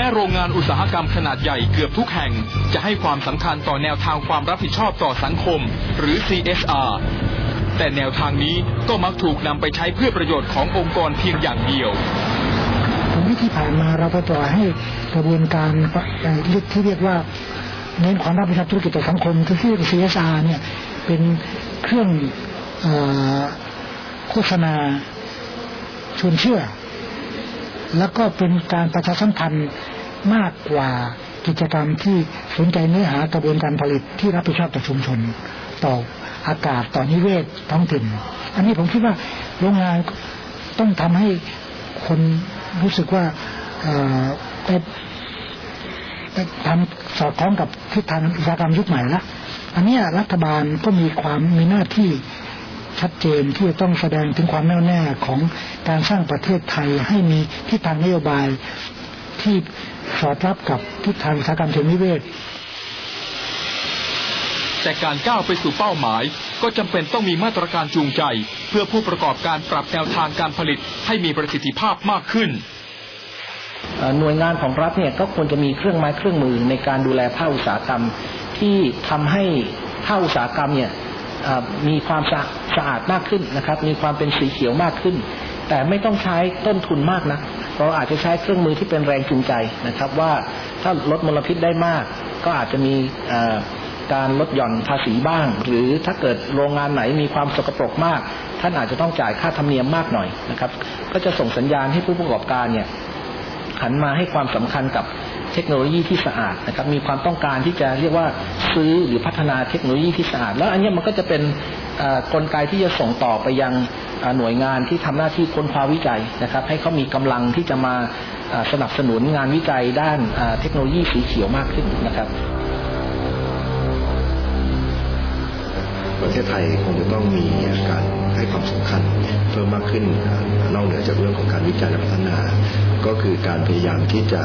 แม้โรงงานอุตสาหกรรมขนาดใหญ่เกือบทุกแห่ง จะให้ความสำคัญต่อแนวทางความรับผิดชอบต่อสังคม หรือ CSR แต่แนวทางนี้ก็มักถูกนำไปใช้เพื่อประโยชน์ขององค์กรเพียงอย่างเดียวผมว่าที่ผ่านมาเราไปปล่อยให้กระบวนการที่เรียกว่าเน้นความรับผิดชอบธุรกิจต่อสังคมคือที่เรียก CSR เนี่ยเป็นเครื่องโฆษณาชวนเชื่อ แล้วก็เป็นการประชาสัมพันธ์ มากกว่ากิจกรรมที่สนใจเนื้อหากระบวนการผลิตที่รับผิดชอบต่อชุมชน ต่ออากาศต่อนิเวศท้องถิ่น อันนี้ผมคิดว่าโรงงานต้องทำให้คนรู้สึกว่าเอ่อไปไปทำสอดคล้องกับทิศทางอุตสาหกรรมยุคใหม่ละอันนี้รัฐบาลก็มีความมีหน้าที่ชัดเจนที่จะต้องแสดงถึงความแน่วแน่ของการสร้างประเทศไทยให้มีทิศทางนโยบาย ที่สอดรับกับทิศทางอุตสาหกรรมเชิงนิเวศ แต่การก้าวไปสู่เป้าหมาย ก็จำเป็นต้องมีมาตรการจูงใจ เพื่อผู้ประกอบการปรับแนวทางการผลิตให้มีประสิทธิภาพมากขึ้นเอ่อหน่วยงานของรัฐเนี่ยก็ควรจะมีเครื่องไม้เครื่องมือในการดูแลภาคอุตสาหกรรม ที่ทำให้ภาคอุตสาหกรรมเนี่ยเอ่อมีความสะสะอาดมากขึ้นนะครับ มีความเป็นสีเขียวมากขึ้น แต่ไม่ต้องใช้ต้นทุนมากนะ เราอาจจะใช้เครื่องมือที่เป็นแรงจูงใจนะครับ ว่าถ้าลดมลพิษได้มาก ก็อาจจะมีการลดหย่อนภาษีบ้าง หรือถ้าเกิดโรงงานไหนมีความสกปรกมาก ท่านอาจจะต้องจ่ายค่าธรรมเนียมมากหน่อยนะครับ ก็จะส่งสัญญาณให้ผู้ประกอบการเนี่ยหันมาให้ความสำคัญกับเทคโนโลยีที่สะอาดนะครับ มีความต้องการที่จะเรียกว่าซื้อหรือพัฒนาเทคโนโลยีที่สะอาด แล้วอันนี้มันก็จะเป็นกลไกที่จะส่งต่อไปยัง หน่วยงานที่ทำหน้าที่ค้นคว้าวิจัยนะครับ ให้เขามีกำลังที่จะมาสนับสนุนงานวิจัยด้านเทคโนโลยีสีเขียวมากขึ้นนะครับประเทศไทยคงจะต้องมีการให้ความสำคัญเพิ่มมากขึ้นนอกเหนือจากเรื่องของการวิจัยและพัฒนา ก็คือการพยายามที่จะ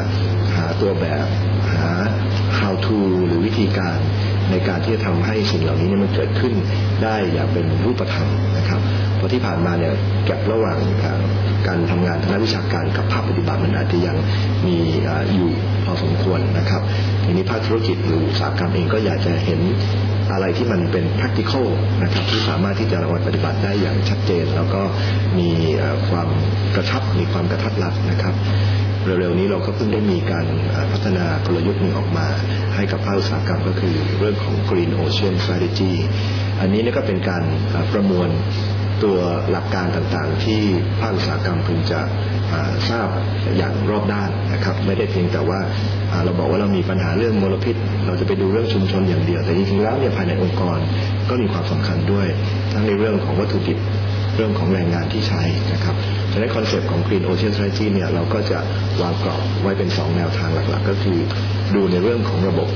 หาตัวแบบหา how to หรือวิธีการ ในการที่จะทำให้สิ่งเหล่านี้เนี่ยมันเกิดขึ้นได้อย่างเป็นรูปธรรมนะครับเพราะที่ผ่านมาเนี่ยแก็บระหว่างการการทำงานทางด้านวิชาการกับภาคปฏิบัติมันอาจจะยังมีอยู่พอสมควรนะครับทีนี้ภาคธุรกิจหรืออุตสาหกรรมเองก็อยากจะเห็นอะไรที่มันเป็น practical นะครับที่สามารถที่จะเอาไปปฏิบัติได้อย่างชัดเจน แล้วก็มีความกระชับมีความกระทัดรัดนะครับ เร็วๆนี้เราก็เพิ่งได้มีการพัฒนากลยุทธ์หนึ่งออกมา ให้กับภาคอุตสาหกรรมก็คือเรื่องของ Green Ocean Strategy อันนี้นี่ก็เป็นการประมวลตัวหลักการต่างๆ ที่ภาคอุตสาหกรรมพึงจะทราบอย่างรอบด้านนะครับไม่ได้เพียงแต่ว่าเราบอกว่าเรามีปัญหาเรื่องมลพิษ เราจะไปดูเรื่องชุมชนอย่างเดียว แต่จริงๆแล้วเนี่ยภายในองค์กรก็มีความสำคัญด้วย ทั้งในเรื่องของวัตถุดิบ เรื่องของแรงงานที่ใช้นะครับฉะนั้นคอนเซปต์ของ Green Ocean Strategy เนี่ยเราก็จะวางกรอบไว้เป็น 2 แนวทางหลักๆ ก็คือดูในเรื่องของระบบ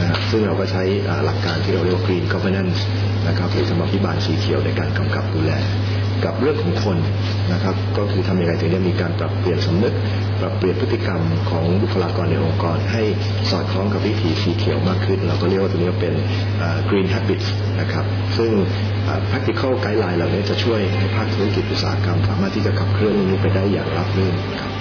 นะฮะซึ่งเราก็ใช้หลักการที่เราเรียกว่า Green Governance นะครับหรือธรรมาภิบาลสีเขียวในการกำกับดูแลกับเรื่องของคนนะครับก็คือทำยังไงถึงจะมีการปรับเปลี่ยนสำนึก ปรับเปลี่ยนพฤติกรรมของบุคลากรในองค์กร ให้สอดคล้องกับวิถีสีเขียวมากขึ้น เราก็เรียกว่าตัวนี้เป็น green habits นะครับซึ่ง practical guideline เหล่านี้จะช่วยให้ภาคธุรกิจอุตสาหกรรม สามารถที่จะขับเคลื่อนนี้ไปได้อย่างราบรื่นครับ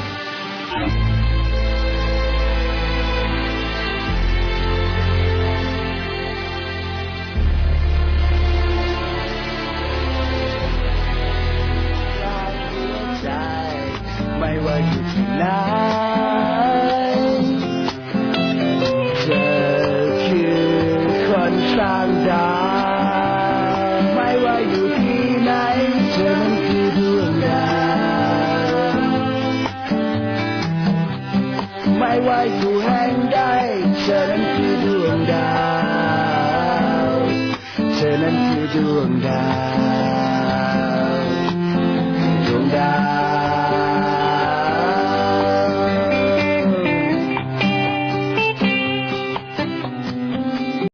ดวงดาว